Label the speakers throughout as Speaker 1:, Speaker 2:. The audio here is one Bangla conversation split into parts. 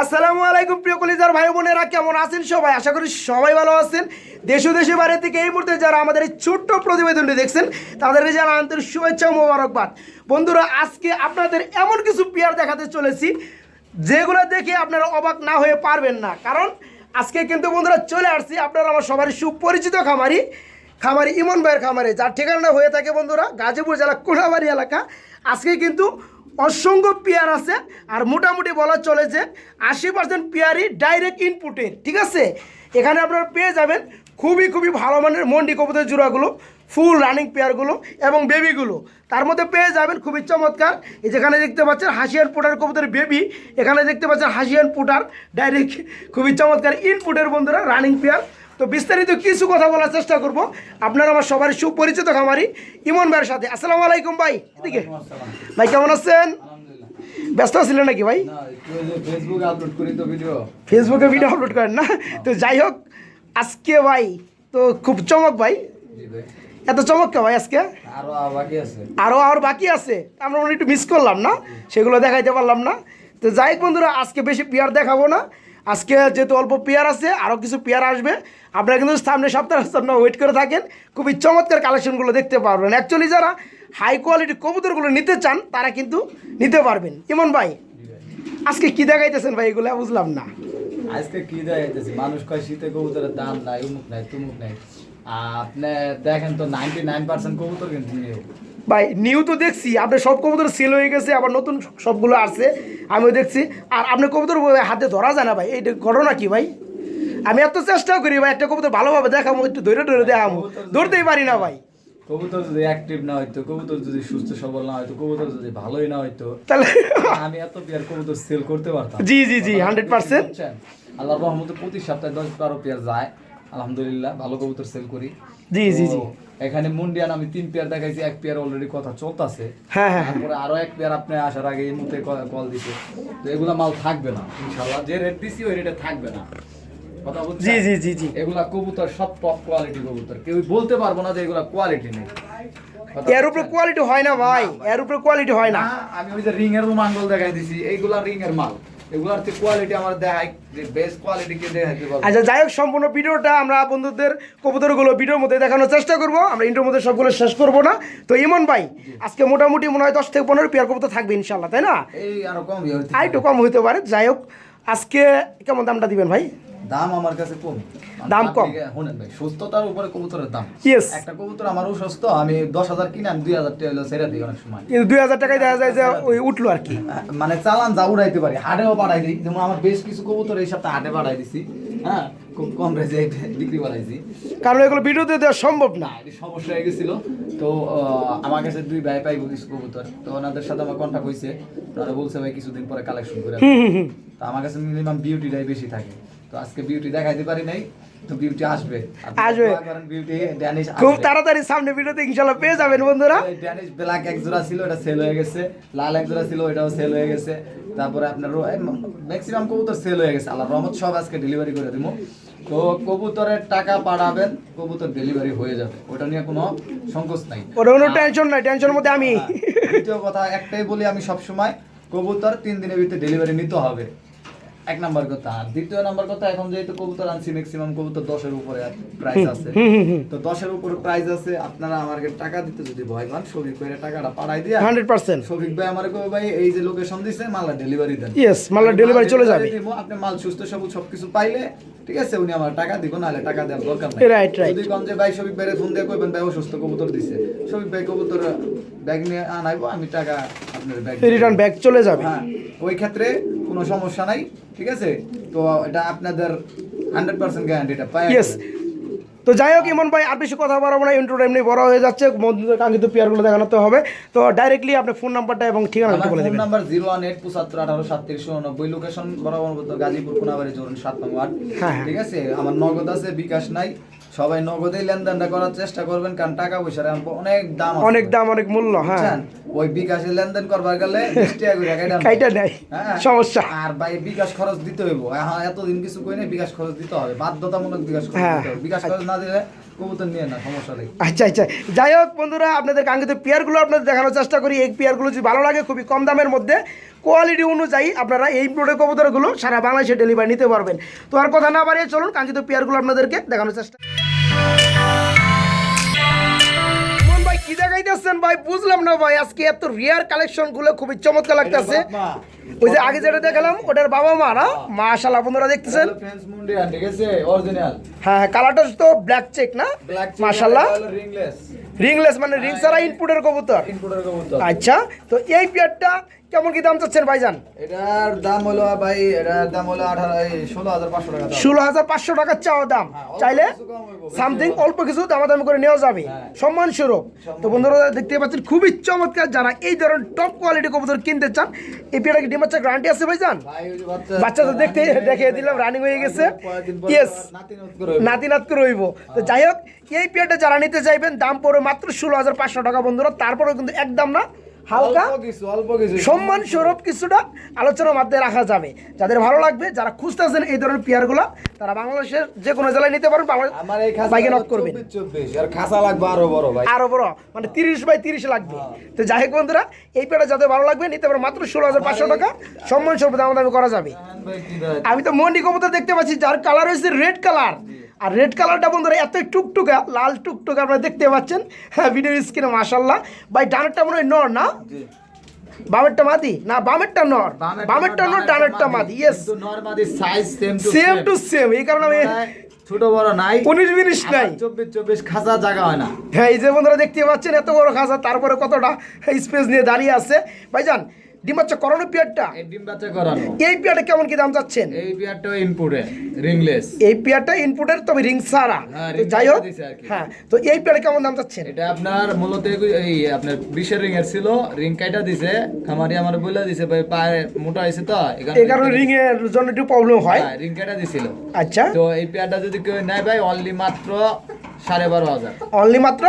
Speaker 1: আসসালামু আলাইকুম প্রিয় কলিজার ভাই বোনেরা, কেমন আছেন সবাই? আশা করি সবাই ভালো আছেন। দেশ দেশে বাইরে থেকে এই মুহূর্তে যারা আমাদের এই ছোট্ট প্রতিবেদনটি দেখছেন, তাদেরকে যারা আন্তরিক শুভেচ্ছা মোবারকবাদ। বন্ধুরা, আজকে আপনাদের এমন কিছু পেয়ার দেখাতে চলেছি, যেগুলো দেখে আপনারা অবাক না হয়ে পারবেন না। কারণ আজকে কিন্তু বন্ধুরা চলে আসছি আপনারা আমার সবার সুপরিচিত খামারি খামারি ইমন ভাইয়ের খামারে, যার ঠিকানা হয়ে থাকে বন্ধুরা, গাজীপুর জেলা কোনাবাড়ি এলাকা। আজকে কিন্তু অসংখ্য পেয়ার আছে আর মোটামুটি বলা চলে যে আশি পার্সেন্ট পেয়ারই ডাইরেক্ট ইনপুটের ঠিক আছে? এখানে আপনারা পেয়ে যাবেন খুবই খুবই ভালো মানের মন্ডি কবুতর জোড়াগুলো ফুল রানিং পেয়ারগুলো এবং বেবিগুলো তার মধ্যে পেয়ে যাবেন খুবই চমৎকার, এই যেখানে দেখতে পাচ্ছেন হাসিয়ান পুটার কবুতর বেবি এখানে দেখতে পাচ্ছেন হাসিয়ান পুটার ডাইরেক্ট খুবই চমৎকার ইনপুটের বন্ধুরা রানিং পেয়ার। তো বিস্তারিত কিছু কথা বলার চেষ্টা করব। আপনারা আমার সবার সুপরিচিত খামারি ইমন ভাইয়ের সাথে। আসসালামু আলাইকুম ভাই এদিকে। ভাই কেমন আছেন? ব্যস্ত ছিলেন নাকি ভাই?
Speaker 2: ফেসবুকে ভিডিও
Speaker 1: আপলোড করেন না? তো যাই হোক আজকে ভাই তো খুব চমক ভাই। এত চমক কে ভাই আজকে?
Speaker 2: আরও
Speaker 1: আরও আর বাকি আছে। আমরা একটু মিস করলাম না? সেগুলো দেখাইতে পারলাম না। তো যাই হোক বন্ধুরা আজকে বেশি পেয়ার দেখাবো না। আজকে যেহেতু অল্প পেয়ার আছে আরও কিছু পেয়ার আসবে। আপনারা কিন্তু সামনে সপ্তাহের জন্য ওয়েট করে থাকেন। খুবই চমৎকার কালেকশনগুলো দেখতে পারবেন। অ্যাকচুয়ালি যারা হাই কোয়ালিটি কবুতরগুলো নিতে চান, তারা কিন্তু নিতে পারবেন। ইমন ভাই, আজকে কী দেখাইতেছেন ভাই এগুলো? বুঝলাম না।
Speaker 2: আজকে কী দেখাইতেছে? মানুষ কয় শীতে কবুতরের দাম নাই, উমুক নাই, তুমুক নাই। আপনি দেখেন তো নাইনটি নাইন পার্সেন্ট কবুতর কিন্তু নিয়েও
Speaker 1: ভাই নিউ তো দেখছি আপনার সব কবুতর সেল হয়ে গেছে আবার নতুন সবগুলো আসছে আমিও দেখছি। আর আপনার কবুতর হাতে ধরা যায় না ভাই এইটা ঘটনা কি ভাই? আমি এত চেষ্টাও করি ভাই একটা কবুতর ভালোভাবে দেখাবো একটু ধরে ধরে দেখাবো ধরতেই পারি না ভাই।
Speaker 2: কবুতর যদি অ্যাক্টিভ না হইতো কবুতর যদি সুস্থ সবল না হইতো কবুতর যদি ভালোই না হইতো
Speaker 1: তাহলে
Speaker 2: আমি এত পেয়ার কবুতর সেল করতে পারতাম।
Speaker 1: জি জি জি হান্ড্রেড পার্সেন্ট
Speaker 2: আল্লাহ রহমতে প্রতি সপ্তাহে দশ বারো পেয়ার যায়। আলহামদুলিল্লাহ ভালো কবুতর সেল করি।
Speaker 1: জি জি জি।
Speaker 2: এখানে মুন্ডিয়ান আমি তিন পেয়ার দেখাইছি এক পেয়ার অলরেডি কথা চলতেছে।
Speaker 1: হ্যাঁ হ্যাঁ
Speaker 2: তারপরে আরও এক পেয়ার আপনি আসার আগে এই মুহূর্তে কল দিছে। তো এগুলা মাল থাকবে না ইনশাআল্লাহ। যে রেট দিছি ওই রেটে থাকবে না।
Speaker 1: জি জি জি জি।
Speaker 2: এগুলা কবুতর সব টপ কোয়ালিটি কবুতর। কেউ বলতে পারব না যে এগুলা কোয়ালিটি নেই।
Speaker 1: এর উপরে কোয়ালিটি হয় না ভাই এর উপরে কোয়ালিটি হয় না।
Speaker 2: না আমি ওই যে রিং এর রুমাঙ্গল দেখাই দিছি এইগুলা রিং এর মাল। এগুলার কোয়ালিটি আমার দেখাই যে বেস্ট কোয়ালিটি কে দেখাইতে পারব।
Speaker 1: আচ্ছা যাই হোক সম্পূর্ণ ভিডিওটা আমরা বন্ধুদের কবুতরগুলো ভিডিওর মধ্যে দেখানোর চেষ্টা করব। আমরা ইন্টার মধ্যে সবগুলো শেষ করব না। তো ইমন ভাই আজকে মোটামুটি মনে হয় দশ থেকে পনেরো পেয়ার কবুতর থাকবে ইনশাল্লাহ তাই না?
Speaker 2: এই আরও কম
Speaker 1: আর একটু কম হইতে পারে। যাই হোক আজকে কেমন দামটা দিবেন ভাই?
Speaker 2: দাম আমার কাছে কম।
Speaker 1: দাম কম?
Speaker 2: শুনেন ভাই সুস্থতার উপরে কবুতরের দাম।
Speaker 1: ইয়েস
Speaker 2: একটা কবুতর আমার অসুস্থ আমি দশ হাজার কিনে আমি দুই হাজার টাকা হলো ছেড়ে দিই অনেক সময়।
Speaker 1: কিন্তু দুই হাজার টাকায় দেখা যায় যে ওই উঠল আর কি।
Speaker 2: মানে চালান যা উড়াইতে পারি হাটেও পাঠাই দিই। যেমন আমার বেশ কিছু কবুতর এই সপ্তাহে হাটে পাঠাই দিছি। হ্যাঁ খুব কম রেজে বিক্রি করাইছি
Speaker 1: কারণ এগুলো ভিডিওতে দেওয়া সম্ভব না।
Speaker 2: না সমস্যা হয়ে গেছিল। তো আমার কাছে দুই ভাই পাইবো কিছু কবুতর। তো ওনাদের সাথে আমার কন্ট্যাক্ট হয়েছে ওনারা বলছে ভাই কিছুদিন পরে কালেকশন করে তো আমার কাছে মিনিমাম বিউটিটাই বেশি থাকে। তো আজকে বিউটি দেখাইতে পারি নাই তো বিউটি আসবে।
Speaker 1: আসবে।
Speaker 2: বিউটি ড্যানিশ
Speaker 1: খুব তাড়াতাড়ি সামনে ভিডিওতে ইনশাল্লাহ পেয়ে যাবেন বন্ধুরা।
Speaker 2: ড্যানিশ ব্ল্যাক এক জোড়া ছিল ওটা সেল হয়ে গেছে। লাল এক জোড়া ছিল ওটাও সেল হয়ে গেছে। তারপরে আপনার ম্যাক্সিমাম কবুতর সেল হয়ে গেছে। আল্লাহ রহমত সব আজকে ডেলিভারি করে দিব তো কবুতরের টাকা পাঠাবেন কবুতর ডেলিভারি হয়ে যাবে। ওটা নিয়ে কোনো সংকোচ নাই।
Speaker 1: ওটা কোনো টেনশন নাই টেনশনের মধ্যে আমি।
Speaker 2: হ্যাঁ, দ্বিতীয় কথা একটাই বলি আমি সব সময় কবুতর তিন দিনের ভিতরে ডেলিভারি নিতে হবে। এক নাম্বার কথা। আর দ্বিতীয় নাম্বার কথা এখন যেহেতু কবুতর আনছি ম্যাক্সিমাম কবুতর দশের উপরে প্রাইস আছে। তো দশের উপরে প্রাইস আছে আপনারা আমাকে টাকা দিতে যদি ভয় পান শফিক ভাইয়ের টাকাটা পাঠাই দিয়া
Speaker 1: হান্ড্রেড পার্সেন্ট
Speaker 2: শফিক ভাই আমার কবে ভাই এই যে লোকেশন দিছে মালটা ডেলিভারি দেন।
Speaker 1: ইয়েস মাল্লা ডেলিভারি চলে যাবে।
Speaker 2: আপনি মাল সুস্থ সবুজ সবকিছু পাইলে ঠিক আছে উনি আমার টাকা দিব নাহলে টাকা দেওয়ার দরকার নাই।
Speaker 1: Right, right.
Speaker 2: যদি কম যে ভাই শফিক ভাইয়ের ফোন দিয়ে কইবেন ভাই অসুস্থ কবুতর দিছে। শফিক ভাই কবুতর ব্যাগ নিয়ে আনাইবো আমি টাকা আপনার ব্যাগ
Speaker 1: রিটার্ন ব্যাগ চলে যাবে।
Speaker 2: হ্যাঁ ওই ক্ষেত্রে কোনো সমস্যা নাই ঠিক আছে? তো এটা আপনাদের হান্ড্রেড পার্সেন্ট গ্যারান্টিটা পাই
Speaker 1: তো যাই হোক ইমন ভাই আর বেশি কথা বলব না ইন্ট্রোটা এমনি বড় হয়ে যাচ্ছে বন্ধুদের কাঙ্ক্ষিত পেয়ারগুলো দেখানোতে হবে। তো ডাইরেক্টলি আপনার ফোন নাম্বারটা এবং ঠিকানাটা
Speaker 2: আমার
Speaker 1: বলে
Speaker 2: ফোন
Speaker 1: দেবেন।
Speaker 2: নাম্বার জিরো ওয়ান এইট পঁচাত্তর আঠারো সাতত্রিশ উননব্বই লোকেশন বরাবর গাজীপুর কোনাবাড়ি জোরন সাত নম্বর।
Speaker 1: হ্যাঁ, হ্যাঁ।
Speaker 2: ঠিক আছে? আমার নগদ আছে বিকাশ নাই। সবাই নগদেই লেনদেনটা করার চেষ্টা করবেন কারণ টাকা পয়সার অনেক দাম
Speaker 1: অনেক দাম অনেক মূল্য হ্যাঁ।
Speaker 2: ওই বিকাশে লেনদেন করবার গেলে কাইটা
Speaker 1: নেই
Speaker 2: হ্যাঁ।
Speaker 1: সমস্যা।
Speaker 2: আর ভাই বিকাশ খরচ দিতে হইব। এখন এতদিন কিছু কই নাই বিকাশ খরচ দিতে হবে। বাধ্যতামূলক বিকাশ খরচ
Speaker 1: হ্যাঁ।
Speaker 2: দিতে হবে। বিকাশ খরচ না দিলে কবুতর নিয়ে না সমস্যা নেই।
Speaker 1: আচ্ছা আচ্ছা। যাই হোক বন্ধুরা আপনাদের কাঙ্ক্ষিত পেয়ারগুলো আপনাদের দেখানোর চেষ্টা করি। এই পেয়ারগুলো যদি ভালো লাগে খুবই কম দামের মধ্যে কোয়ালিটি অনুযায়ী আপনারা এই প্রোডাক্ট কবুতরগুলো সারা বাংলাদেশে ডেলিভারি নিতে পারবেন। তো আর কথা না বাড়িয়ে চলুন কাঙ্ক্ষিত পেয়ারগুলো আপনাদেরকে দেখানোর চেষ্টা ভাই কি দেখাইতেছেন ভাই? বুঝলাম না ভাই আজকে এত রিয়ার কালেকশনগুলো খুবই চমৎকার লাগতেছে। ওই যে আগে যেটা দেখালাম ওটার বাবা মা না? বন্ধুরা দেখতেছেন? হ্যাঁ হ্যাঁ কালারটা তো ব্ল্যাক চেক না?
Speaker 2: রিংলেস
Speaker 1: মানে রিং ছাড়া ইনপুটের কবুতর। আচ্ছা তো এই পেয়ারটা কেমন কি দাম চাচ্ছেন ভাইজান?
Speaker 2: এটার দাম হলো ভাই এটার দাম হলো ষোলো হাজার পাঁচশো টাকা
Speaker 1: ষোলো হাজার পাঁচশো টাকার চাওয়া দাম।
Speaker 2: হ্যাঁ,
Speaker 1: চাইলে সামথিং অল্প কিছু দামাদামি করে নেওয়া যাবে।
Speaker 2: হ্যাঁ।
Speaker 1: সম্মান স্বরূপ তো বন্ধুরা দেখতে পাচ্ছেন খুবই চমৎকার যারা এই ধরনের টপ কোয়ালিটি কবুতর কিনতে চান এই পেয়ারটা কি ডিমাচ্ছা গ্যারান্টি আছে ভাইজান?
Speaker 2: বাচ্চা
Speaker 1: বাচ্চা তো দেখতে দেখিয়ে দিলাম রানিং হয়ে গেছে। ইয়েস
Speaker 2: নাতি
Speaker 1: নাতি নাত করে রইব। তো যাই হোক এই পেয়ারটা যারা নিতে চাইবেন দাম পড়বে মাত্র ষোলো হাজার পাঁচশো টাকা বন্ধুরা। তারপরেও কিন্তু একদম না হালকা
Speaker 2: কিছু অল্প কিছু।
Speaker 1: সম্মান স্বরূপ কিছুটা আলোচনার মাধ্যমে রাখা যাবে। যাদের ভালো লাগবে যারা খুঁজতেছেন এই ধরনের পেয়ারগুলো তারা বাংলাদেশের যে কোনো জেলায় নিতে পারবেন
Speaker 2: আমার এই খাসা
Speaker 1: বাইকে নক করবেন।
Speaker 2: আর খাসা লাগবে আরও বড় ভাই।
Speaker 1: আরও বড় মানে তিরিশ বাই তিরিশ লাগবে। তো যাই হোক বন্ধুরা এই পেয়ারটা যাদের ভালো লাগবে নিতে পারবেন মাত্র ষোলো হাজার পাঁচশো টাকা। সম্মান স্বরূপ দাম দামি করা যাবে? আমি তো মন্ডি কবুতর দেখতে পাচ্ছি যার কালার হয়েছে রেড কালার আর রেড কালারটা বন্ধুরা এত টুকটুকা লাল টুকটুকা আপনারা দেখতে পাচ্ছেন। হ্যাঁ ভিডিও স্ক্রিনে মাশাল্লাহ ভাই ডানেরটা মনে হয় নর না? বামেরটা মাদি? না বামেরটা নর। বামেরটা নর ডানেরটা মাদি। ইয়েস
Speaker 2: কিন্তু নরমাদি size same to
Speaker 1: same to same এই কারণে আমি
Speaker 2: ছোট বড় নাই।
Speaker 1: উনিশ মিনিট নাই।
Speaker 2: চব্বিশ চব্বিশ খাসা জায়গা হয় না।
Speaker 1: হ্যাঁ এই যে বন্ধুরা দেখতে পাচ্ছেন এত বড় খাঁচা তারপরে কতটা স্পেস নিয়ে দাঁড়িয়ে আছে। ভাইজান ডিমাচ্ছা করোনা পিয়ারটা?
Speaker 2: এই ডিম বাচ্চা করানো।
Speaker 1: এই পিয়ারটা কেমন কি দাম চাচ্ছেন?
Speaker 2: এই বিয়ারটা ইনপুটে রিংলেস
Speaker 1: এই পিয়ারটা ইনপুটের তবে রিং সারা
Speaker 2: হ্যাঁ,
Speaker 1: তো যাই হোক। হ্যাঁ তো এই পিয়ারটা কেমন দাম চাচ্ছেন?
Speaker 2: এটা আপনার মূলত এই আপনার বিশের রিং এর ছিল রিং কাইটা দিছে খামারি আমার বলে দিছে ভাই পায়ে মোটা হয়েছে তো
Speaker 1: এই কারণে রিং এর জন্য একটু প্রবলেম হয়।
Speaker 2: রিং কাইটা দিছিল।
Speaker 1: আচ্ছা।
Speaker 2: তো এই পেয়ারটা যদি কেউ নেয় ভাই অনলি মাত্র সাড়ে বারো হাজার।
Speaker 1: অনলি মাত্র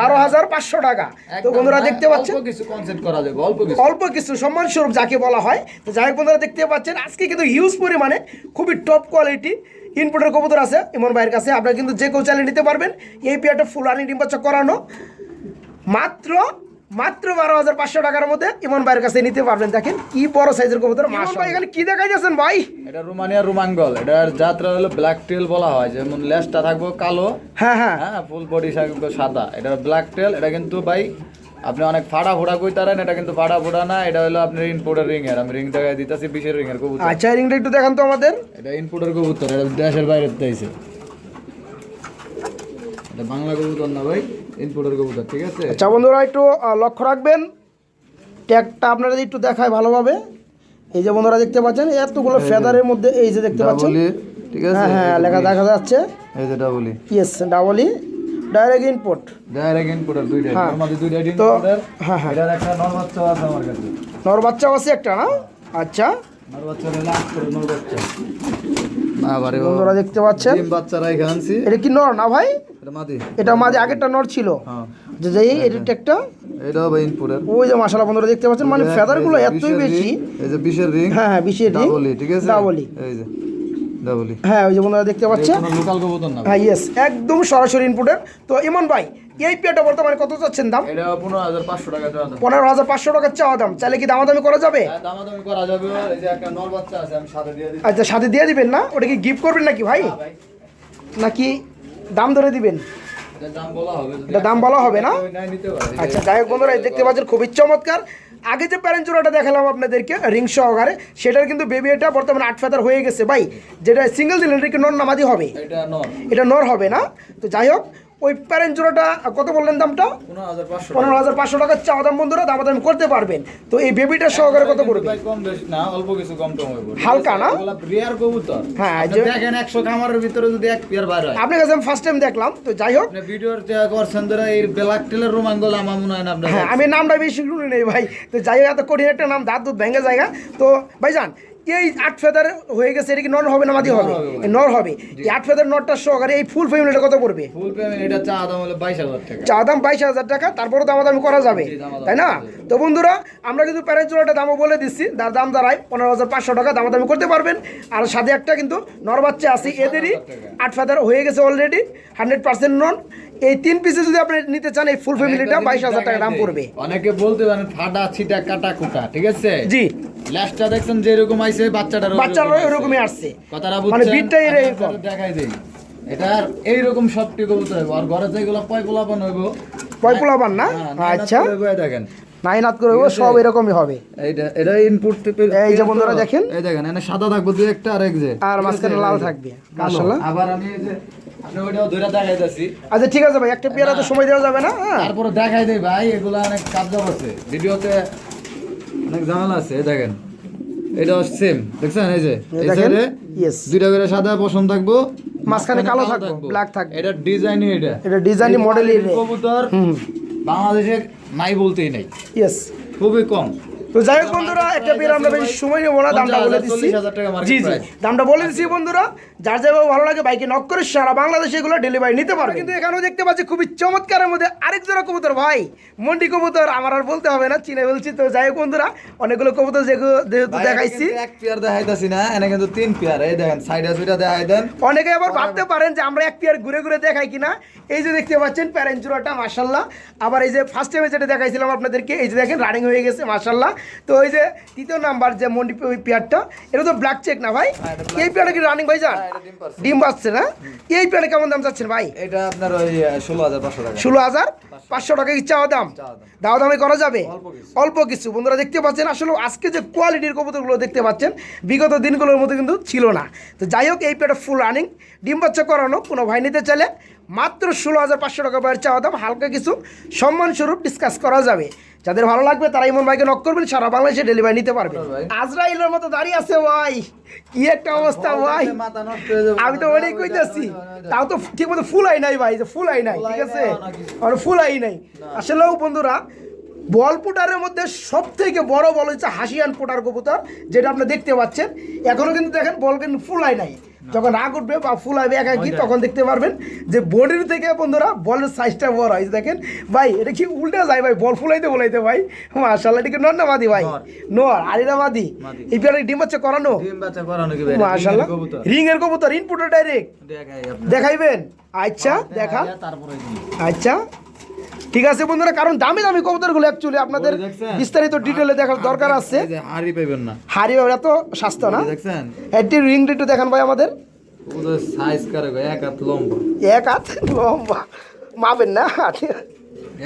Speaker 1: বারো হাজার পাঁচশো টাকা। তো বন্ধুরা দেখতে পাচ্ছেন?
Speaker 2: অল্প কিছু কনসেপ্ট করা যাবে অল্প কিছু।
Speaker 1: অল্প কিছু সম্মান স্বরূপ যাকে বলা হয়। তো যাই বন্ধুরা দেখতে পাচ্ছেন আজকে কিন্তু হিউজ পরিমাণে খুবই টপ কোয়ালিটি ইনপুটের কবুতর আছে। ইমন ভাইয়ের কাছে আপনারা কিন্তু যে কেউ চালিয়ে নিতে পারবেন। এই পেয়ারটা ফুল আর্নিং ডিম করানো। মাত্র মাত্র বারো হাজার পাঁচশো টাকার মধ্যে ইমন ভাইয়ের কাছে নিতে পারবেন। দেখেন কি বড় সাইজের কবুতর। ইমন ভাই এখানে কি দেখাই যাচ্ছেন ভাই?
Speaker 2: এটা রোমানিয়া রোমাঙ্গল। এটার যাত্রা হলো ব্ল্যাক টেল বলা হয় যেমন লেসটা থাকব কালো
Speaker 1: হ্যাঁ হ্যাঁ।
Speaker 2: হ্যাঁ ফুল বডি থাকবে সাদা। এটা ব্ল্যাক টেল এটা কিন্তু ভাই আপনি অনেক ফাড়া ফোড়া কইতারেন এটা কিন্তু ফাড়া ফোড়া না এটা হলো আপনার ইনপুটের রিং এর। আমি রিং দেখাই দিতেছি বিশের রিং এর কবুতর।
Speaker 1: আচ্ছা রিংটা একটু দেখান তো আমাদের।
Speaker 2: এটা ইনপুটের কবুতর এটা দেশের বাইরে দিয়েছে এটা বাংলা কবুতর না ভাই? ইনপুটের কবুতর ঠিক আছে?
Speaker 1: আচ্ছা বন্ধুরা একটু লক্ষ্য রাখবেন। ট্যাগটা আপনারা যদি একটু দেখায় ভালোভাবে। এই যে বন্ধুরা দেখতে পাচ্ছেন এতগুলো ফেদারের মধ্যে এই যে দেখতে পাচ্ছেন।
Speaker 2: ঠিক আছে?
Speaker 1: হ্যাঁ হ্যাঁ লেখা দেখা যাচ্ছে।
Speaker 2: এই যে ডাবলি
Speaker 1: ইয়েস ডাবলই ডাইরেক্ট ইনপুট
Speaker 2: ডাইরেক্ট ইনপুটের দুইটা
Speaker 1: হ্যাঁ।
Speaker 2: আমাদের দুইটা
Speaker 1: তো
Speaker 2: ইনপুটের
Speaker 1: হ্যাঁ হ্যাঁ।
Speaker 2: এটার একটা নর বাচ্চা আছে আমার কাছে।
Speaker 1: নর বাচ্চাও আছে একটা না? আচ্ছা। বন্ধুরা দেখতে পাচ্ছেন?
Speaker 2: বাচ্চারা এখানে আনছি
Speaker 1: এটা কি নর না ভাই?
Speaker 2: এটা মাদি।
Speaker 1: এটা মাঝে আগেরটা নর ছিল।
Speaker 2: হ্যাঁ।
Speaker 1: যে যেই এটা ট্যাগটা
Speaker 2: এটা হবে ইনপুটের।
Speaker 1: ওই যে বন্ধুরা দেখতে পাচ্ছেন মানে ফেদারগুলো এতই বেশি।
Speaker 2: এই যে বিশের রিং
Speaker 1: হ্যাঁ হ্যাঁ বিশের ring,
Speaker 2: ডাবলি ঠিক আছে?
Speaker 1: ডাবলি।
Speaker 2: এই যে ডাবলি।
Speaker 1: হ্যাঁ ওই যে বন্ধুরা দেখতে পাচ্ছেন?
Speaker 2: কোনো লোকাল কবুতর না।
Speaker 1: হ্যাঁ ইয়েস একদম সরাসরি ইনপুটের তো ইমন ভাই এই পেয়ারটা বর্তমানে কত চাচ্ছেন দাম?
Speaker 2: এটা পনেরো হাজার পাঁচশো টাকা দেওয়া দাম।
Speaker 1: পনেরো হাজার পাঁচশো টাকার চাওয়া দাম। চাইলে কি দামাদামি করা যাবে?
Speaker 2: হ্যাঁ, দামাদামি করা যাবে। এই যে একটা নর বাচ্চা আছে আমি সাথে দিয়ে দিচ্ছি।
Speaker 1: আচ্ছা সাথে দিয়ে দিবেন না? ওটা কি গিফট করবেন নাকি ভাই?
Speaker 2: ভাই।
Speaker 1: নাকি দাম ধরে দিবেন?
Speaker 2: এটা দাম বলা হবে
Speaker 1: এটা দাম বলা হবে না? আচ্ছা যাই হোক বন্ধুরা এই দেখতে পাচ্ছেন খুবই চমৎকার। আগে যে প্যারেন্ট জোড়াটা দেখালাম আপনাদেরকে রিং সহকারে সেটার কিন্তু বেবি এটা বর্তমানে আট ফেদার হয়ে গেছে। ভাই যেটা সিঙ্গেল দিলেন এটা কি নর নামাদি হবে?
Speaker 2: এটা নর।
Speaker 1: এটা নর হবে না। তো যাই হোক ওই প্যারেন্ট জোড়াটা কত বললেন দামটা?
Speaker 2: পনেরো হাজার পাঁচশো
Speaker 1: টাকার চাওয়া দাম বন্ধুরা দামাদামি করতে পারবেন। তো এই বেবিটা সহকারে কত পড়বে?
Speaker 2: ভাই কম বেশি না অল্প কিছু কম টম
Speaker 1: হালকা না?
Speaker 2: রিয়ার কবুতর।
Speaker 1: হ্যাঁ,
Speaker 2: দেখেন 100 খামারের ভিতরে যদি এক পেয়ার বাইর হয়।
Speaker 1: আপনার কাছে আমি ফার্স্ট টাইম দেখলাম তো যাই হোক।
Speaker 2: ভিডিওর করছেন ধরে এই ব্ল্যাক টেলের রোমাঙ্গল আমার মনে হয় না আপনার
Speaker 1: হ্যাঁ আমি নামটা বেশি শুনি নেই ভাই। তো যাই হোক এত কঠিন একটা নাম দাঁত দুধ ভেঙে জায়গা তো ভাইজান এই আট ফেদার হয়ে গেছে এটা কি নর হবে না মাদি হবে? নর হবে। এই আট ফেদার নটটা সহকারে এই ফুল ফ্যামিলিটা কত পড়বে?
Speaker 2: ফুল এটা চা দাম হলো 22000 টাকা।
Speaker 1: চা দাম বাইশ হাজার টাকা তারপরে দামাদামি করা যাবে তাই না? তো বন্ধুরা আমরা কিন্তু প্যারেন্ট জোড়াটা দামও বলে দিচ্ছি তার দাম দাঁড়ায় পনেরো হাজার পাঁচশো টাকা দামাদামি করতে পারবেন। আর সাথে একটা কিন্তু নর বাচ্চা আছে এদেরই আট ফেদার হয়ে গেছে অলরেডি হান্ড্রেড পার্সেন্ট নন এই তিন পিসে যদি আপনি নিতে চান এই ফুল ফ্যামিলিটা বাইশ হাজার টাকা দাম পড়বে।
Speaker 2: অনেকে বলতে পারেন ফাটা ছিটা কাটা কুটা ঠিক আছে?
Speaker 1: জি।
Speaker 2: ল্যাসটা দেখছেন যেরকম আইছে বাচ্চাটার
Speaker 1: বাচ্চারও এরকমই আসছে।
Speaker 2: কথাটা
Speaker 1: মানে
Speaker 2: বুঝছেন?
Speaker 1: বিটটাই
Speaker 2: আমি
Speaker 1: এরকম।
Speaker 2: আপনাদের দেখাই দেই। এটার এইরকম সবটি কবুতর হইব। আর ঘরে যেগুলো পয় পোলাপান হইব।
Speaker 1: পোলাপান না?
Speaker 2: হ্যাঁ,
Speaker 1: আচ্ছা।
Speaker 2: দেখেন।
Speaker 1: নাইন হাত করে সব এরকমই হবে।
Speaker 2: এইটা এটা ইনপুট
Speaker 1: এই যে বন্ধুরা দেখেন।
Speaker 2: এই দেখেন এখানে সাদা থাকবে দুই একটা আর এক যে।
Speaker 1: আর মাঝখানে লাল থাকবে। মাশাআল্লাহ।
Speaker 2: আবার আমি এই যে
Speaker 1: আচ্ছা ঠিক আছে ভাই একটা পেয়ারা তো সময় দেওয়া যাবে না? হ্যাঁ।
Speaker 2: তারপরে দেখাই দেই ভাই এগুলা অনেক কাবজাব আছে। ভিডিওতে অনেক ঝামেলা আছে দেখেন। এটা সেম দেখছেন? এই যে
Speaker 1: এই
Speaker 2: এই সাইডে দুইটা করে সাদা পশম থাকব
Speaker 1: মাঝখানে কালো থাকব, black থাকবে।
Speaker 2: এটা ডিজাইনই এটা।
Speaker 1: এটা ডিজাইনই
Speaker 2: এই
Speaker 1: মডেলই
Speaker 2: কবুতর বাংলাদেশে নাই বলতেই নাই।
Speaker 1: ইয়েস
Speaker 2: খুবই কম।
Speaker 1: তো যাই হোক বন্ধুরা একটা পেয়ারা আমরা বেশি সময় নেব না দামটা বলে দিচ্ছি।
Speaker 2: 40,000 টাকা market
Speaker 1: জি জি দামটা বলে দিচ্ছি বন্ধুরা। যার যেভাবে ভালো লাগে বাইকে নক করে সারা বাংলাদেশে এগুলো ডেলিভারি নিতে পারবে। কিন্তু এখানেও দেখতে পাচ্ছি খুবই চমৎকারের মধ্যে আরেক জোড়া কবুতর। ভাই মন্ডি কবুতর আমার আর বলতে হবে না চিনে বলছি তো যাই হোক বন্ধুরা অনেকগুলো কবুতর যেগুলো যেহেতু দেখাইছি।
Speaker 2: এক পেয়ার দেখাইতাছি না এনে কিন্তু তিন পেয়ার এই দেখেন সাইডে দুইটা দেখাই দেন।
Speaker 1: অনেকে আবার ভাবতে পারেন যে আমরা এক পেয়ার ঘুরে ঘুরে দেখাই কিনা। এই যে দেখতে পাচ্ছেন প্যারেন্ট জোড়াটা মাসাল্লাহ আবার এই যে ফার্স্ট টাইমে যেটা দেখাইছিলাম আপনাদেরকে এই যে দেখেন রানিং হয়ে গেছে মাসাল্লাহ তো ওই যে তৃতীয় নাম্বার যে মন্ডি ওই পেয়ারটা এটা তো ব্ল্যাক চেক না ভাই?
Speaker 2: হ্যাঁ,
Speaker 1: এই পেয়ারটা কি রানিং ভাই যান
Speaker 2: হ্যাঁ, ডিম
Speaker 1: পাচ্ছে। না? এই পেয়ারে কেমন দাম চাচ্ছেন ভাই?
Speaker 2: এটা আপনার ওই ষোলো হাজার পাঁচশো টাকা।
Speaker 1: ষোলো হাজার পাঁচশো। টাকা কি চাওয়া দাম?
Speaker 2: চাওয়া দাম।
Speaker 1: দাও দামে করা যাবে?
Speaker 2: অল্প কিছু।
Speaker 1: বন্ধুরা দেখতে পাচ্ছেন আসলে আজকে যে কোয়ালিটির কবুতরগুলো দেখতে পাচ্ছেন বিগত দিনগুলোর মধ্যে কিন্তু ছিল না। তো যাই হোক এই পেটা ফুল রানিং ডিম বাচ্চা করানো কোনো ভাই নিতে চাইলে মাত্র ষোলো হাজার পাঁচশো টাকা বাইরের চাওয়া দাম। হালকা কিছু সম্মানস্বরূপ ডিসকাস করা যাবে। যাদের ভালো লাগবে তারা ইমন ভাইকে নক করবেন সারা বাংলাদেশে ডেলিভারি নিতে পারবে। আজরাইলের মতো দাঁড়িয়ে আছে ভাই। কি একটা অবস্থা ভাই। আমি তো অনেক কইতেছি। তাও তো ঠিক মতো ফুল আই নাই ভাই যে ফুল আই নাই ঠিক আছে। আর ফুল আই নাই আসলেও বন্ধুরা বল পুটারের মধ্যে সব থেকে বড় বল হচ্ছে হাসিয়ান পুটার কবুতর যেটা আপনি দেখতে পাচ্ছেন। এখনও কিন্তু দেখেন বল কিন্তু ফুল আই নাই। যখন রাগ উঠবে বা ফুল আইবে একা কি তখন দেখতে পারবেন যে বডির থেকে বন্ধুরা বলের সাইজটা বড় হয় দেখেন। ভাই এটা কি উল্টা যায় ভাই? বল ফুলাইতে বলাইতে ভাই। মাশাল্লাহ এটা কি নর না মাদি ভাই?
Speaker 2: নর।
Speaker 1: আর এটা মাদি। এই পেয়ারে ডিম হচ্ছে করানো।
Speaker 2: ডিম বাচ্চা করানো কি ভাই?
Speaker 1: মাশাল্লাহ রিং এর কবুতর। ইনপুটের ডাইরেক্ট দেখাইবেন? আচ্ছা দেখা।
Speaker 2: তারপরে
Speaker 1: আচ্ছা। ঠিক আছে বন্ধুরা কারণ দামি দামি কবুতরগুলো অ্যাকচুয়ালি আপনাদের বিস্তারিত ডিটেলে দেখার দরকার আছে।
Speaker 2: হাড়ি পাইবেন না।
Speaker 1: হারি এত সস্তা না? একটি রিং একটু দেখান ভাই আমাদের।
Speaker 2: কবুতর সাইজ করে এক হাত লম্বা।
Speaker 1: এক হাত লম্বা। মাপেন না?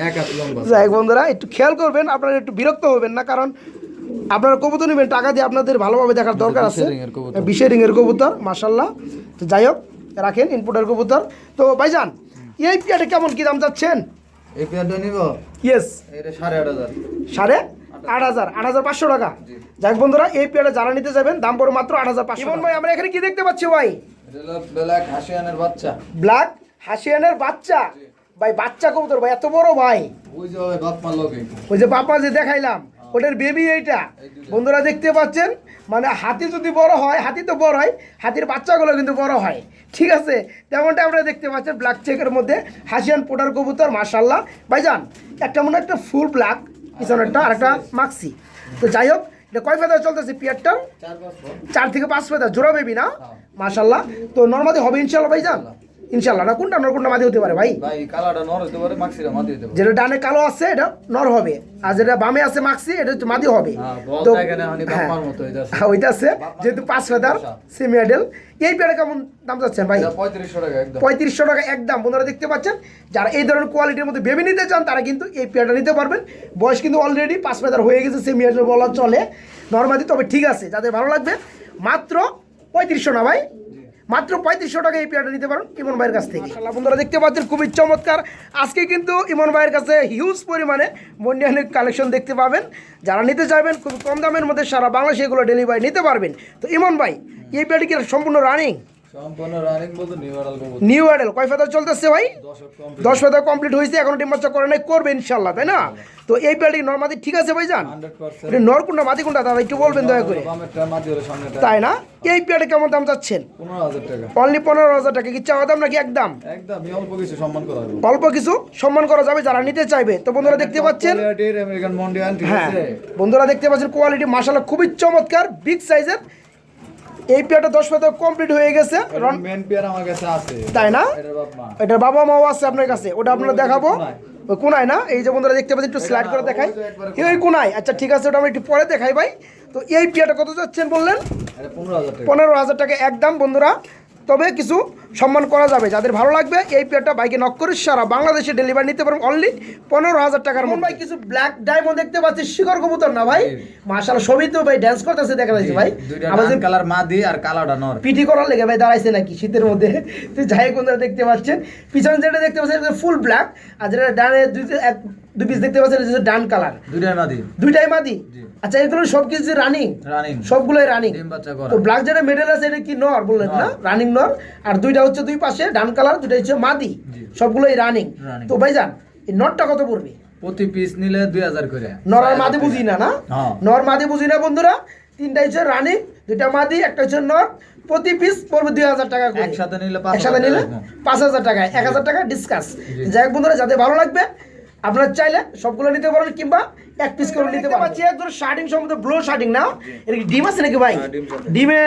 Speaker 2: এক হাত লম্বা।
Speaker 1: যাই বন্ধুরা একটু খেয়াল করবেন আপনারা একটু বিরক্ত হবেন না কারণ আপনারা কবুতর নেবেন টাকা দিয়ে আপনাদের ভালোভাবে দেখার দরকার আছে।
Speaker 2: বিশের রিংয়ের কবুতর।
Speaker 1: মাসাল্লাহ তো যাই হোক রাখেন ইনপুটের কবুতর। তো ভাইজান এই পিয়াটা কেমন কি দাম চাচ্ছেন?
Speaker 2: এই পেয়ারটা নিব?
Speaker 1: ইয়েস
Speaker 2: এটা সাড়ে আট হাজার।
Speaker 1: সাড়ে আট হাজার আট হাজার পাঁচশো টাকা। যাক বন্ধুরা এই পেয়ারটা যারা নিতে যাবেন দাম পড়ে মাত্র আট হাজার পাঁচশো ভাই আমরা এখানে কি দেখতে পাচ্ছি ভাই?
Speaker 2: এটা ব্ল্যাক হাসিয়ানের বাচ্চা।
Speaker 1: ব্ল্যাক হাসিয়ানের বাচ্চা? ভাই বাচ্চা কবুতর ভাই এত বড় ভাই।
Speaker 2: ওই যে ওই
Speaker 1: যে বাপা যে দেখাইলাম ওটার বেবি এইটা। বন্ধুরা দেখতে পাচ্ছেন মানে হাতি যদি বড় হয় হাতি তো বড় হয় হাতির বাচ্চাগুলো কিন্তু বড় হয়। ঠিক আছে? তেমনটা আমরা দেখতে পাচ্ছেন ব্ল্যাক চেকের মধ্যে হাসিয়ান পোটার কবুতর মার্শাল্লাহ ভাইজান একটা মনে হয় একটা ফুল ব্ল্যাক পিছনেরটা আর একটা মাক্সি তো যাই হোক এটা কয় ফেদা চলতেছে পিয়ারটা।
Speaker 2: চার
Speaker 1: থেকে পাঁচ ফেদা জোড়া বেবি না?
Speaker 2: হ্যাঁ।
Speaker 1: মার্শাল্লাহ তো নর্মালি হবে ইনশাল্লাহ ভাইজান? ইনশাল্লাহ না কোনটা নর কোনটা মাদি হতে পারে ভাই?
Speaker 2: ভাই নর হতে পারে মাক্সিরা মাটি হতে পারে।
Speaker 1: যেটা ডানে কালো আছে এটা নর হবে। আর যেটা বামে আছে মাক্সি এটা হচ্ছে মাদি হবে।
Speaker 2: হ্যাঁ,
Speaker 1: তো
Speaker 2: মানে
Speaker 1: হ্যাঁ,
Speaker 2: হইতাছে।
Speaker 1: হ্যাঁ, ওইটা আছে। যেহেতু পাঁচ ফেদার সেমি আইডেল এই পেয়ারে কেমন দাম যাচ্ছেন ভাই?
Speaker 2: পঁয়ত্রিশশো টাকা একদম।
Speaker 1: পঁয়ত্রিশশো টাকা একদম। বন্ধুরা দেখতে পাচ্ছেন যারা এই ধরনের কোয়ালিটির মধ্যে বেবি নিতে চান তারা কিন্তু এই পেয়ারটা নিতে পারবেন। বয়স কিন্তু অলরেডি পাঁচ ফেদার হয়ে গেছে সেমি আইডেল বলা চলে। নর্মালি তবে ঠিক আছে যাদের ভালো লাগবে মাত্র পঁয়ত্রিশশো না ভাই? মাত্র পঁয়ত্রিশশো টাকা এই পেয়ারটা নিতে পারেন ইমন ভাইয়ের কাছ থেকে। বন্ধুরা দেখতে পাচ্ছেন খুবই চমৎকার। আজকে কিন্তু ইমন ভাইয়ের কাছে হিউজ পরিমাণে মন্ডিয়ানের কালেকশন দেখতে পাবেন। যারা নিতে চাইবেন খুব কম দামের মধ্যে সারা বাংলাদেশে এগুলো ডেলিভারি নিতে পারবেন। তো ইমন ভাই, এই পেয়ারটি কি সম্পূর্ণ রানিং
Speaker 2: সম্পূর্ণ রানিং বলতে নিউ কবুতর
Speaker 1: নিউ অ্যাডেল কয় ফেদার চলতেছে ভাই? দশ ফেদার কমপ্লিট হয়েছে। এখন ডিম বাচ্চা করে নাই করবে ইনশাল্লাহ তাই না? তো এই পেয়ারটি নর্মাদি ঠিক আছে ভাই যান নর কোনটা মাদি কোনটা দাদা একটু বলবেন দয়া করে। তাই না? এই পেয়ারটা কেমন দাম চাচ্ছেন? অনলি পনেরো হাজার টাকা কি চাওয়া দাম নাকি একদম?
Speaker 2: অল্প কিছু সম্মান করা
Speaker 1: অল্প কিছু সম্মান করা যাবে যারা নিতে চাইবে। তো বন্ধুরা দেখতে পাচ্ছেন? হ্যাঁ বন্ধুরা দেখতে পাচ্ছেন কোয়ালিটি মাসাল্লাহ খুবই চমৎকার বিগ সাইজের এই পেয়ারটা দশ পাতা কমপ্লিট হয়ে গেছে।
Speaker 2: মেন পেয়ার আমার কাছে আছে।
Speaker 1: তাই না?
Speaker 2: এটার
Speaker 1: বাবা মাও আছে আপনার কাছে। ওটা আপনারা দেখাবো। কোনায় না? এই যে বন্ধুরা দেখতে পাচ্ছি একটু স্লাইড করে দেখাই। এই কোনায়। আচ্ছা ঠিক আছে ওটা আমরা একটু পরে দেখাই ভাই। তো এই পেয়ারটা কত যাচ্ছেন বললেন?
Speaker 2: পনেরো হাজার টাকা।
Speaker 1: একদম বন্ধুরা। তবে কিছু সম্মান করা যাবে। যাদের ভালো লাগবে এই পেয়ারটা বাইকে নক করে সারা বাংলাদেশে ডেলিভারি নিতে পারবেন অনলি পনেরো হাজার টাকার মধ্যে ভাই কিছু ব্ল্যাক ডায়মন্ড দেখতে পাচ্ছি শিকর কবুতর না ভাই? মার্শাল সবই তো ভাই ড্যান্স করতেছে দেখা যাচ্ছে ভাই। আমাদের
Speaker 2: কালার মাদি আর কালারটা নর।
Speaker 1: পিটি করার লেগে ভাই দাঁড়াইছে নাকি শীতের মধ্যে? তো যাই বন্ধুরা দেখতে পাচ্ছেন। পিছনে যেটা দেখতে পাচ্ছেন ফুল ব্ল্যাক আর যেটা ডানে দুই এক দুই পিস দেখতে পাচ্ছেন হচ্ছে ডান কালার
Speaker 2: দুইটাই মাদি।
Speaker 1: দুইটাই মাদি? আচ্ছা এগুলো সব কিছু রানিং
Speaker 2: রানিং
Speaker 1: সবগুলোই রানিং তো ব্ল্যাক যেটা মেডেল আছে এটা কি নর বললেন না? রানিং নর। আর দুইটা হচ্ছে দুই পাশে ডান কালার দুইটা হচ্ছে মাদি। সবগুলোই রানিং। তো ভাইজান এই নটটা কত পড়বে?
Speaker 2: প্রতি পিস নিলে দুই হাজার করে।
Speaker 1: নর আর মাদি বুঝি না না?
Speaker 2: হ্যাঁ।
Speaker 1: নর মাদি বুঝি না বন্ধুরা? তিনটা হচ্ছে রানিং দুইটা মাদি একটা হচ্ছে নর। প্রতি পিস পড়বে দুই হাজার টাকা করে।
Speaker 2: একসাথে নিলে পাঁচ
Speaker 1: একসাথে নিলে পাঁচ হাজার টাকা এক হাজার টাকা ডিসকাস যাই হোক বন্ধুরা যাদের ভালো লাগবে আপনারা চাইলে সবগুলো নিতে পারেন কিংবা এক পিস করে নিতে পারেন। পাচ্ছি একজন শার্টিং সম্বন্ধে ব্লো শার্টিং না এর কি ডিম আছে নাকি ভাই?
Speaker 2: হ্যাঁ, ডিম।
Speaker 1: ডিমে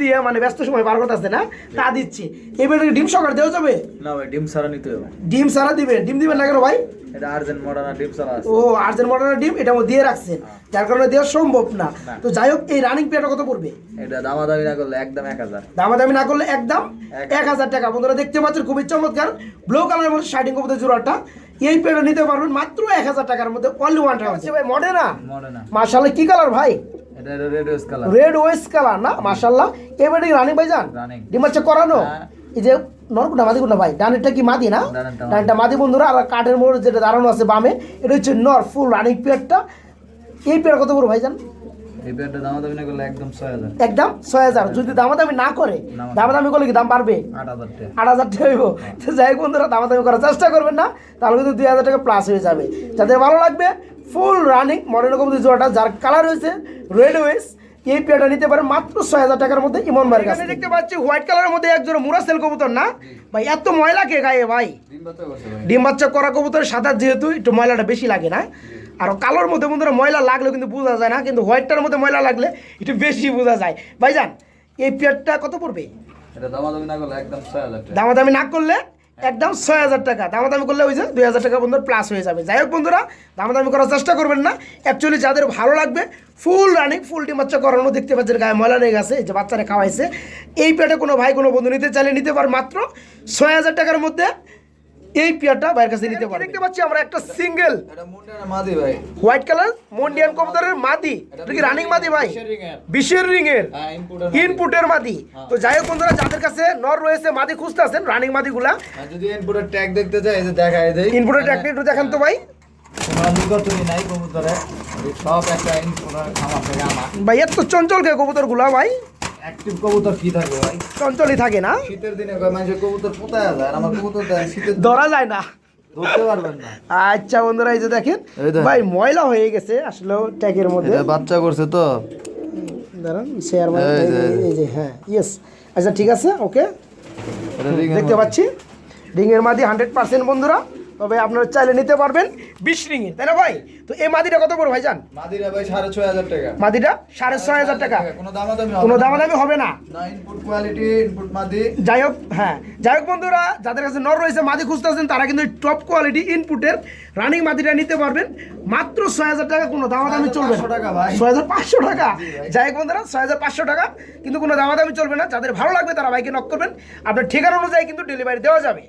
Speaker 1: দিয়ে মানে ব্যস্ত সময় বার করতে আছে না? তা দিচ্ছি। এবার ডিম সকার দেওয়া যাবে?
Speaker 2: না ভাই ডিম সারা নিতে হবে।
Speaker 1: ডিম সারা দিবে? ডিম দিবেন না কেন ভাই?
Speaker 2: এটা আর্জেন্ট মডার্ন ডিম সারা আছে।
Speaker 1: ও আর্জেন্ট মডার্নের ডিম এটা দিয়ে রাখছেন যার কারণে দেওয়া সম্ভব না। তো যাই হোক এই রানিং পেয়ারটা কত পড়বে?
Speaker 2: এটা দামাদামি না করলে একদম এক হাজার।
Speaker 1: দামাদামি না করলে একদম
Speaker 2: এক
Speaker 1: এক হাজার টাকা। বন্ধুরা দেখতে পাচ্ছেন খুবই চমৎকার। ব্লু কালারের মধ্যে শার্টিং কবুতর জোড়াটা এই পেয়ারটা নিতে পারবেন মাত্র এক হাজার টাকার মধ্যে অনলি ওয়ান টাকা ভাই মডে না মার্শাল্লাহ কি কালার ভাই?
Speaker 2: রেড ওয়েস কালার
Speaker 1: রেড ওয়েস কালার না মার্শাল্লাহ এবারে রানিং ভাই যান
Speaker 2: Running।
Speaker 1: ডিম বাচ্চা করানো?
Speaker 2: হ্যাঁ।
Speaker 1: এই যে নরকুটা মাদি কোনটা ভাই? ডানেরটা কি মাদি না?
Speaker 2: ডানেরটা মাদি।
Speaker 1: ডানটা মাদি বন্ধুরা আর কাঠের মোড় যেটা দাঁড়ানো আছে বামে এটা হচ্ছে নর ফুল রানিং পেয়ারটা এই পেয়ার কত বড় ভাই জান?
Speaker 2: এই পেয়ারটা দামাদামি না করলে একদম ছয় হাজার।
Speaker 1: একদম ছয় হাজার। যদি দামাদামি না করে
Speaker 2: না-
Speaker 1: দামাদামি করলে কি দাম বাড়বে?
Speaker 2: আট হাজার টাকা।
Speaker 1: আট হাজার টাকা হইব। তো যাই হোক বন্ধুরা দামাদামি করার চেষ্টা করবেন না তাহলে কিন্তু দুই হাজার টাকা প্লাস হয়ে যাবে। যাদের ভালো লাগবে ফুল রানিং মডেল কবুতর জোড়াটা যার কালার হয়েছে রেড ওয়েস এই পেয়ারটা নিতে পারেন মাত্র ছয় হাজার টাকার মধ্যে ইমন ভাইয়ের কাছে দেখতে পাচ্ছি হোয়াইট কালারের মধ্যে এক জোড়া মুরাসেল কবুতর না? ভাই এত ময়লা কে গায়ে ভাই?
Speaker 2: ডিম বাচ্চা করছে ভাই।
Speaker 1: ডিম বাচ্চা করা কবুতরের সাদা যেহেতু একটু ময়লাটা বেশি লাগে না? আর কালোর মধ্যে বন্ধুরা ময়লা লাগলে কিন্তু বোঝা যায় না কিন্তু হোয়াইটটার মধ্যে ময়লা লাগলে একটু বেশি বোঝা যায়। ভাইজান এই পেয়ারটা কত পড়বে?
Speaker 2: দামাদামি না করলে একদম ছয় হাজার টাকা।
Speaker 1: দামাদামি করলে ওই যে দুই হাজার টাকা বন্ধুর প্লাস হয়ে যাবে। যাই হোক বন্ধুরা দামাদামি করার চেষ্টা করবেন না। অ্যাকচুয়ালি যাদের ভালো লাগবে ফুল রানিং ফুল ডিম বাচ্চা করানো দেখতে পাচ্ছেন গায়ে ময়লা লেগে গেছে যে বাচ্চারা খাওয়াইছে। এই পেটে কোনো ভাই কোনো বন্ধু নিতে চাইলে নিতে পারে। মাত্র ছয় হাজার টাকার মধ্যে এই পেয়ারটা ভাইয়ের কাছে নিতে পারে দেখতে পাচ্ছি আমরা? একটা সিঙ্গেল।
Speaker 2: এটা মাদি ভাই।
Speaker 1: হোয়াইট কালার মন্ডিয়ান কবুতরের মাদি। এটা কি রানিং মাদি ভাই? বিশের রিং এর
Speaker 2: হ্যাঁ ইনপুটের
Speaker 1: মাদি। তো যাই হোক বন্ধুরা যাদের কাছে নর রয়েছে মাদি খুঁজতে আছেন রানিং মাদিগুলা।
Speaker 2: যদি ইনপুটের ট্যাগ দেখতে চাই এই যে দেখায় দেই।
Speaker 1: ইনপুটের ট্যাকটা একটু দেখান তো ভাই।
Speaker 2: তোমরা নিগতই নাই কবুতরে। এই সব একটা ইনপুটের খামার থেকে আমার।
Speaker 1: ভাই এত চঞ্চল কে কবুতরগুলা ভাই?
Speaker 2: অ্যাক্টিভ কবুতর কি থাকবে ভাই?
Speaker 1: চঞ্চলই থাকে না?
Speaker 2: শীতের দিনে মানুষের কবুতর যায় আর আমার কবুতর শীতের
Speaker 1: ধরা যায় না।
Speaker 2: ধরতে পারবেন না।
Speaker 1: আচ্ছা বন্ধুরা এই যে দেখেন ভাই ময়লা হয়ে গেছে আসলে ট্যাগের মধ্যে।
Speaker 2: বাচ্চা করছে তো।
Speaker 1: দাঁড়ান শেয়ার
Speaker 2: এই যে।
Speaker 1: হ্যাঁ ইয়েস আচ্ছা ঠিক আছে ওকে দেখতে। পাচ্ছি। রিংয়ের মাদি হান্ড্রেড পার্সেন্ট বন্ধুরা। তবে আপনারা চাইলে নিতে পারবেন বিশ রিংয়ের তাই না ভাই? তো এই মাদিটা কত করে ভাই যান
Speaker 2: মাদিরা ভাই সাড়ে ছয় হাজার টাকা।
Speaker 1: মাদিটা সাড়ে ছয় হাজার টাকা।
Speaker 2: কোনো দামাদামি
Speaker 1: কোনো
Speaker 2: হবে না।
Speaker 1: হবে না।
Speaker 2: না ইনপুট কোয়ালিটি ইনপুট মাদি।
Speaker 1: যাই হোক হ্যাঁ যাই হোক বন্ধুরা যাদের কাছে নর রয়েছে মাদি খুঁজতেছেন তারা কিন্তু টপ কোয়ালিটি ইনপুটের রানিং মাদিটা নিতে পারবেন। মাত্র ছয় হাজার টাকা কোনো দামাদামি চলবে
Speaker 2: 6,500 টাকা ভাই।
Speaker 1: ছয় হাজার পাঁচশো টাকা। যাই হোক বন্ধুরা ছয় হাজার পাঁচশো টাকা কিন্তু কোনো দামাদামি চলবে না। যাদের ভালো লাগবে তারা ভাইকে নক করবেন। আপনার ঠিকানা অনুযায়ী কিন্তু ডেলিভারি দেওয়া যাবে।